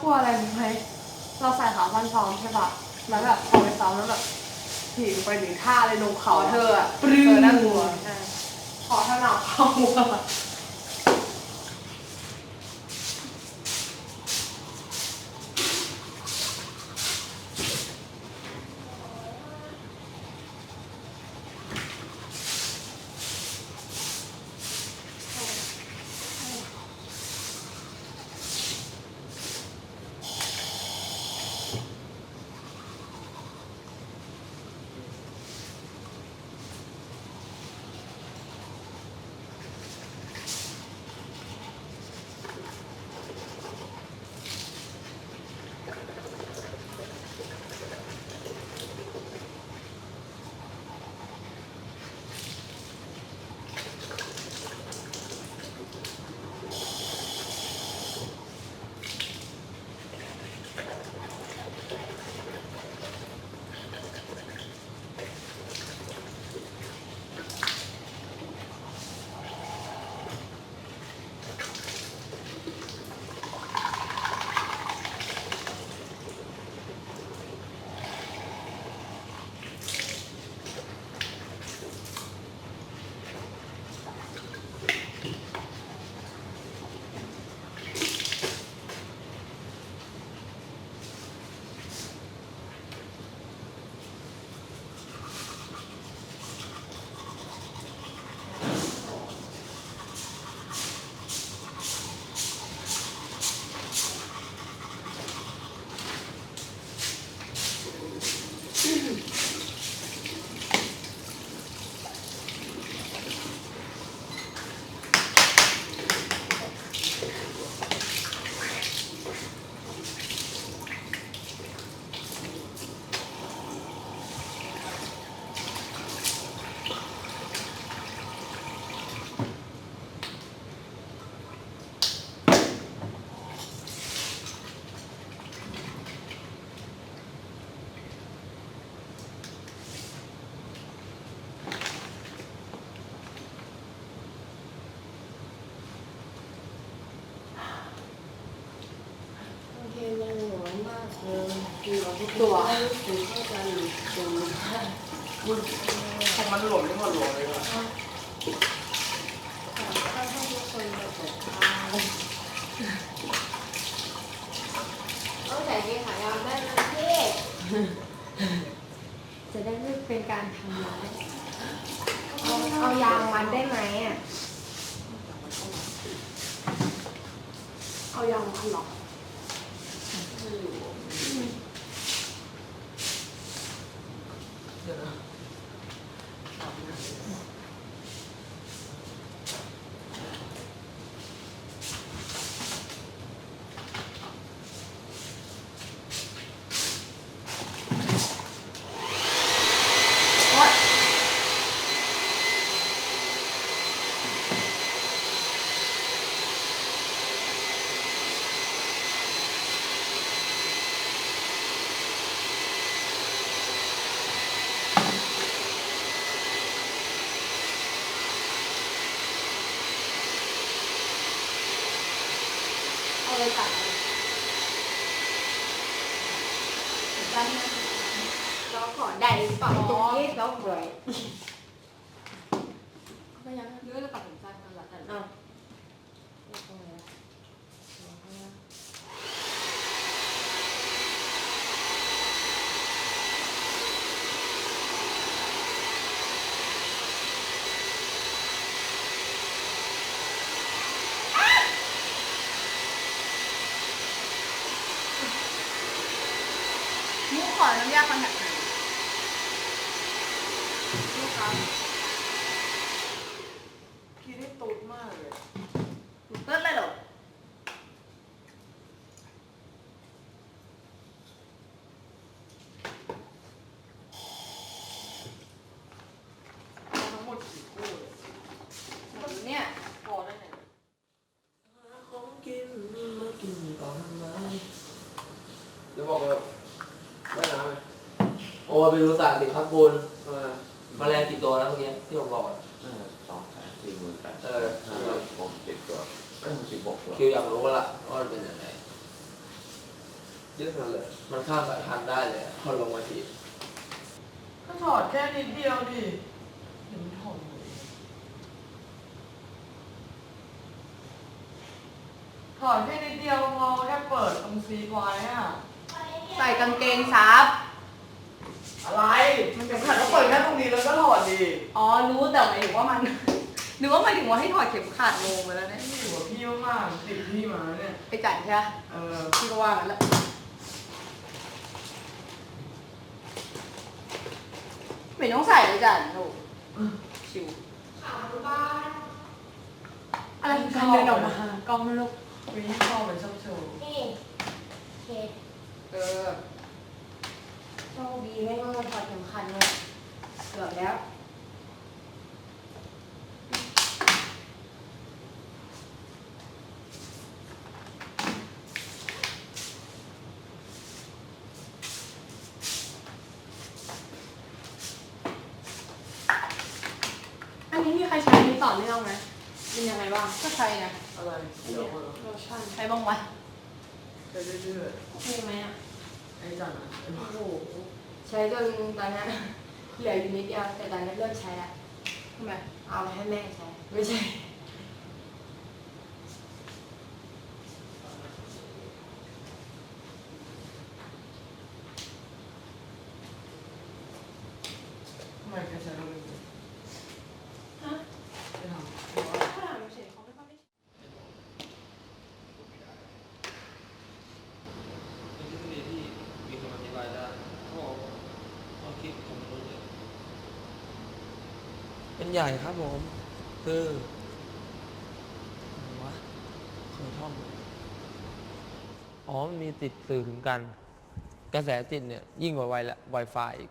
กลัวอะไรรู้ไหมเราใส่ขาสั้นซ้อมใช่ปะแล้วแบบพอไปซ้อมแล้วแบบถีบไปถึงท่าเลยลงเขาเธออะปรึ้งน่ากลัวใช่ขอถนัดเข้าหัว ตัวคือเข้ากันตรงของมันหลวมไม่หมดหลวมเลยว่ะต้องใส่เกงขายาวได้นะพี่จะได้ไม่เป็นการทำร้ายเอาเอายางมันได้ไหมอะ เอายางมาหลอ ก เอาเลยตัดด้านหน้าเราขอได้เปล่าตรงนี้เราหน่อยก็ยังเลือกจะตัดผมสั้นกันละกันเอา ขอน้ำยาคอนแทคหน่อยลูกครับพี่ได้ตูดมากเลยเต้นเลยเหรอ เอาทั้งหมดกี่คู่เลย เนี่ยพอแล้วเนี่ย ของกินมากินก่อนไหมเดี๋ยวบอกว่าไม่น้ำไหม โอ้ไปดูสารติดพักบุญเออแมลงกี่ตัวนะเมื่อกี้ที่ผมบอกอะสองแสนสี่หมื่นแปดเออห้าร้อยหกสิบตัวเอ้ยสิบหกตัวคิวอยากรู้ละว่ามันเป็นยังไงเยอะขนาดเลยมันข้ามสายพันธุ์ได้เลยอะพอลงมาทีก็ถอดแค่นิดเดียวดิเดี๋ยวมันถอดหมดถอดแค่นิดเดียวพอแค่เปิดตรงซีไว้อะใส่กางเกงซับอะไรมัน เป็นขัดก็เปิดแค่ตรงนี้แล้วก็ถอดดิอ๋อรู้แต่หมายถึงว่ามันนึกว่าหมายถึงว่าให้ถอดเข็มขัดลงไปแล้วเนี่ยพี่อยู่กับพี่มากๆติดพี่มาเนี่ย ไปจัดใช่ไหมเออ พี่ก็ว่ากันแล้วไม่ต้องใส่เลยจัดโอ้ชิวอะไรการเดินออกมากล้องไม่ลุกพี่ชอบเป็นชอบโชว์นี่เคเออโชคดีไม่ต้องมาถอดเข็มขัดเลยเกือบแล้ว อันนี้มีใครใช้อันนี้ต่อเนื่องไหมเป็นยังไงบ้าง ก็ใช้นะอะไรเดี๋ยวโลชั่นใช้บ้างวะไปเรื่อยมีไหมอะๆ ไอ้จันะโอ้โหใช้จนตอนนี้เหลืออยู่นิดเดียวแต่ตอนนี้เลิกใช้แล้วทำไมเอาไปให้แม่ใช้ไม่ใช่ ทำไมแกใช้เราไม่เป็น ฮะ ไปทำ ถ้าถามเฉยเขาไม่ค่อยได้ เป็นทฤษฎีที่มีคนอธิบายได้เขาบอกว่าความคิดของมนุษย์เนี่ย เป็นใหญ่ครับผม คือวะเคยท่องอ๋อมันมีติดสื่อถึงกัน กระแสจิตเนี่ย ยิ่งกว่าไวละ Wi-Fi อีก